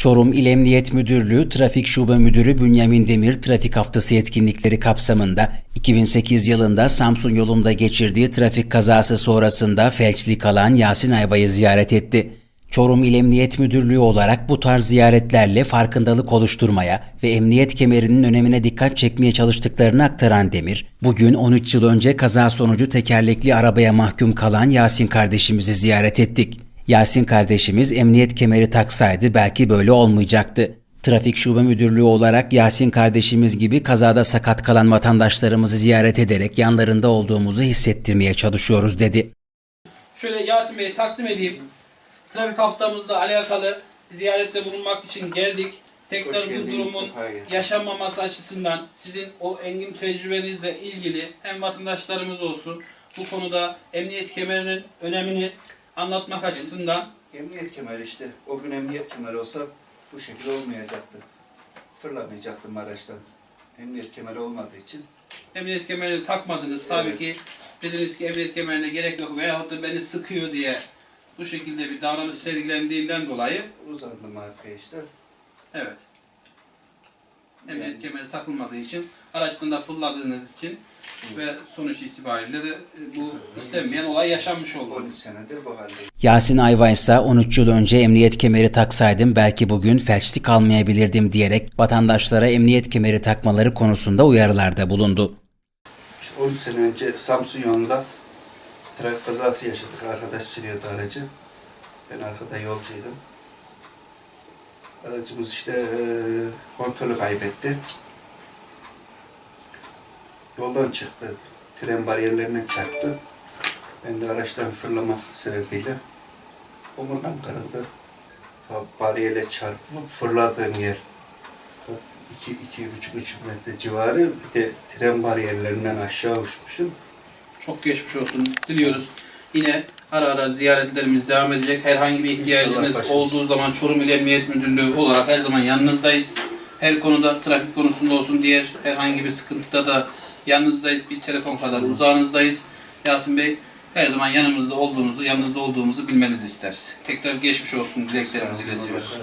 Çorum İl Emniyet Müdürlüğü Trafik Şube Müdürü Bünyamin Demir trafik haftası etkinlikleri kapsamında 2008 yılında Samsun yolunda geçirdiği trafik kazası sonrasında felçli kalan Yasin Ayva'yı ziyaret etti. Çorum İl Emniyet Müdürlüğü olarak bu tarz ziyaretlerle farkındalık oluşturmaya ve emniyet kemerinin önemine dikkat çekmeye çalıştıklarını aktaran Demir, bugün 13 yıl önce kaza sonucu tekerlekli arabaya mahkum kalan Yasin kardeşimizi ziyaret ettik. Yasin kardeşimiz emniyet kemeri taksaydı belki böyle olmayacaktı. Trafik Şube Müdürlüğü olarak Yasin kardeşimiz gibi kazada sakat kalan vatandaşlarımızı ziyaret ederek yanlarında olduğumuzu hissettirmeye çalışıyoruz dedi. Şöyle Yasin Bey'i takdim edeyim. Trafik haftamızla alakalı ziyarette bulunmak için geldik. Tekrar bu durumun yaşanmaması açısından sizin o engin tecrübenizle ilgili hem vatandaşlarımız olsun bu konuda emniyet kemerinin önemini anlatmak açısından Emniyet kemeri işte. O gün emniyet kemeri olsa bu şekilde olmayacaktı. Fırlamayacaktım araçtan. Emniyet kemeri olmadığı için emniyet kemerini takmadınız. Tabii Evet. ki dediniz ki emniyet kemerine gerek yok veyahut da beni sıkıyor diye bu şekilde bir davranış sergilendiğinden dolayı uzandım arkaya işte. evet emniyet kemeri takılmadığı için araçtan da fırladığınız için ve sonuç itibariyle de e, bu istenmeyen olay yaşanmış oldu. 13 senedir bu haldeyim. Yasin Ayva ise 13 yıl önce emniyet kemeri taksaydım belki bugün felçli kalmayabilirdim diyerek vatandaşlara emniyet kemeri takmaları konusunda uyarılarda bulundu. İşte 13 sene önce Samsun yolunda trafik kazası yaşadık. Arkadaş sürüyordu aracı. Ben arkada yolcuydum. Aracımız işte eee, kontrolü kaybetti. Yoldan çıktı. Tren bariyerlerine çarptı. Ben de araçtan fırlamak sebebiyle omurgam kırıldı. Bariyerle çarpıp fırladığım yer 2 iki, buçuk üç metre civarı bir de tren bariyerlerinden aşağı uçmuşum. Çok geçmiş olsun diliyoruz. Yine ara ara ziyaretlerimiz devam edecek. Herhangi bir ihtiyacınız olduğu zaman Çorum İl Emniyet Müdürlüğü olarak her zaman yanınızdayız. Her konuda trafik konusunda olsun diğer herhangi bir sıkıntıda da yanınızdayız. Biz telefon kadar uzağınızdayız. Yasin Bey her zaman yanımızda olduğunuzu, yanınızda olduğumuzu bilmenizi isteriz. Tekrar geçmiş olsun dileklerimizi iletiyoruz.